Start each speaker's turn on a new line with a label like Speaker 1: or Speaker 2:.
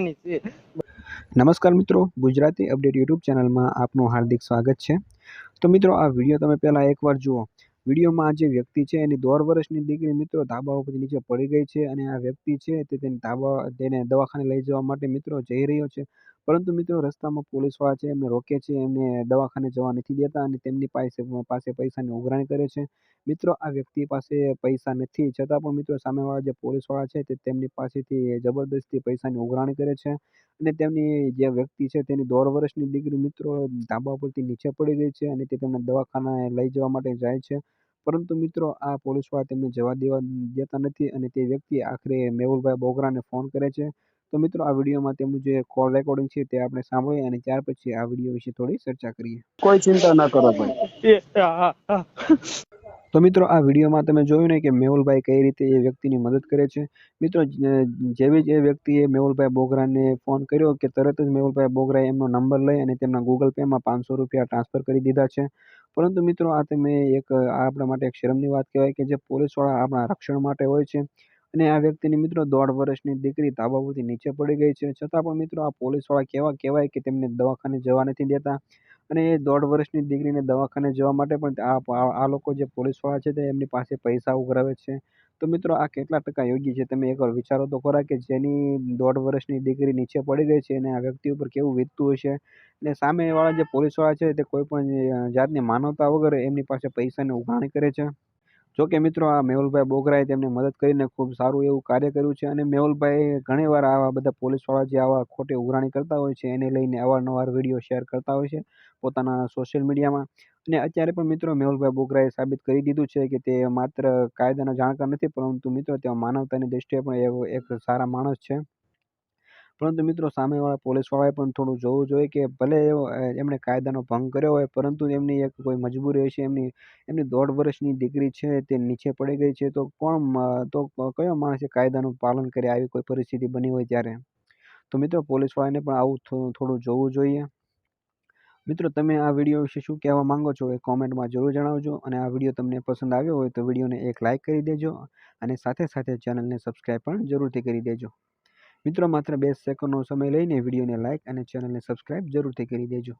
Speaker 1: નમસ્કાર મિત્રો, Gujarati update YouTube ચેનલમાં આપનું હાર્દિક સ્વાગત છે. તો મિત્રો, આ વીડિયો તમે પહેલાં એકવાર જુઓ. વિડીયોમાં જે વ્યક્તિ છે, એની દોઢ વર્ષની દીકરી મિત્રો ધાબા ઉપર નીચે પડી ગઈ છે અને આ વ્યક્તિ છે તે તેને ધાબા તેને દવાખાને લઈ જવા માટે મિત્રો જઈ રહ્યો છે. પરંતુ મિત્રો, રસ્તામાં પોલીસવાળા છે, એમને રોકે છે, એમને દવાખાને જવા નથી દેતા અને તેમની પાસે પાસે પૈસાની ઉઘરાણી કરે છે. મિત્રો, આ વ્યક્તિ પાસે પૈસા નથી, છતાં પણ મિત્રો, સામેવાળા જે પોલીસવાળા છે, તે તેમની પાસેથી જબરદસ્તી પૈસાની ઉઘરાણી કરે છે અને તેમની જે વ્યક્તિ છે, તેની દોઢ વર્ષની દીકરી મિત્રો, ધાબા પરથી નીચે પડી ગઈ છે અને તે તેમને દવાખાને લઈ જવા માટે જાય છે. પરંતુ મિત્રો, આ પોલીસવાળા તેમને જવા દેવા દેતા નથી અને તે વ્યક્તિ આખરે મેહુલભાઈ બોગરાને ફોન કરે છે તો મિત્રો આ વિડીયોમાં તેમનું જે કોલ રેકોર્ડિંગ છે તે આપણે સાંભળીએ અને ત્યાર પછી આ વીડિયો વિશે થોડી ચર્ચા કરીએ.
Speaker 2: કોઈ ચિંતા ના કરો ભાઈ.
Speaker 1: તો મિત્રો આ વિડીયોમાં તમે જોયું ને કે મેહુલભાઈ કઈ રીતે એ વ્યક્તિની મદદ કરે છે. મિત્રો જેવી જ એ વ્યક્તિએ મેહુલભાઈ બોગરાને ફોન કર્યો કે તરત જ મેહુલભાઈ બોગરાએ એમનો નંબર લઈ અને તેમના ગૂગલ પેમાં પાંચસો રૂપિયા ટ્રાન્સફર કરી દીધા છે. પરંતુ મિત્રો આ તમે એક આ આપણા માટે એક શરમની વાત કહેવાય કે જે પોલીસવાળા આપણા રક્ષણ માટે હોય છે. અને આ વ્યક્તિની મિત્રો દોઢ વર્ષની દીકરી પરથી નીચે પડી ગઈ છે. છતાં પણ મિત્રો આ પોલીસવાળા કેવા કહેવાય કે તેમને દવાખાને જવા નથી દેતા? અને એ દોઢ વર્ષની દીકરીને દવાખાને જવા માટે પણ આ આ લોકો જે પોલીસવાળા છે તે એમની પાસે પૈસા ઉઘરાવે છે. તો મિત્રો આ કેટલા ટકા યોગ્ય છે? તમે એકવાર વિચારો તો ખરા કે જેની દોઢ વર્ષની દીકરી નીચે પડી ગઈ છે અને આ વ્યક્તિ ઉપર કેવું વીતતું હશે અને સામેવાળા જે પોલીસવાળા છે તે કોઈ પણ જાતની માનવતા વગર એમની પાસે પૈસાની ઉઘરાણી કરે છે? જો કે મિત્રો આ મેહુલભાઈ બોગરાએ તેમને મદદ કરીને ખૂબ સારું એવું કાર્ય કર્યું છે અને મેહુલભાઈ ઘણીવાર આવા બધા પોલીસવાળા જે આવા ખોટી ઉઘરાણી કરતા હોય છે એને લઈને અવારનવાર વીડિયો શેર કરતા હોય છે પોતાના સોશિયલ મીડિયામાં અને અત્યારે પણ મિત્રો મેહુલભાઈ બોગરાએ સાબિત કરી દીધું છે કે તે માત્ર કાયદાના જાણકાર નથી પરંતુ મિત્રો તે માનવતાની દૃષ્ટિએ પણ એક સારા માણસ છે. પરંતુ મિત્રો સામેવાળા પોલીસવાળાએ પણ થોડું જોવું જોઈએ કે ભલે એમણે કાયદાનો ભંગ કર્યો હોય, પરંતુ એમની એક કોઈ મજબૂરી હશે, એમની એમની દોઢ વર્ષની દીકરી છે, તે નીચે પડી ગઈ છે, તો કોણ તો કયો માણસે કાયદાનું પાલન કરે આવી કોઈ પરિસ્થિતિ બની હોય ત્યારે? તો મિત્રો પોલીસવાળાને પણ આવું થોડું જોવું જોઈએ. મિત્રો તમે આ વીડિયો વિશે શું કહેવા માંગો છો એ કોમેન્ટમાં જરૂર જણાવજો અને આ વીડિયો તમને પસંદ આવ્યો હોય તો વિડીયોને એક લાઇક કરી દેજો અને સાથે સાથે ચેનલને સબસ્ક્રાઈબ પણ જરૂરથી કરી દેજો. મિત્રો માત્ર બે સેકન્ડનો સમય લઈને વિડીયોને લાઇક અને ચેનલને સબસ્ક્રાઈબ જરૂરથી કરી દેજો.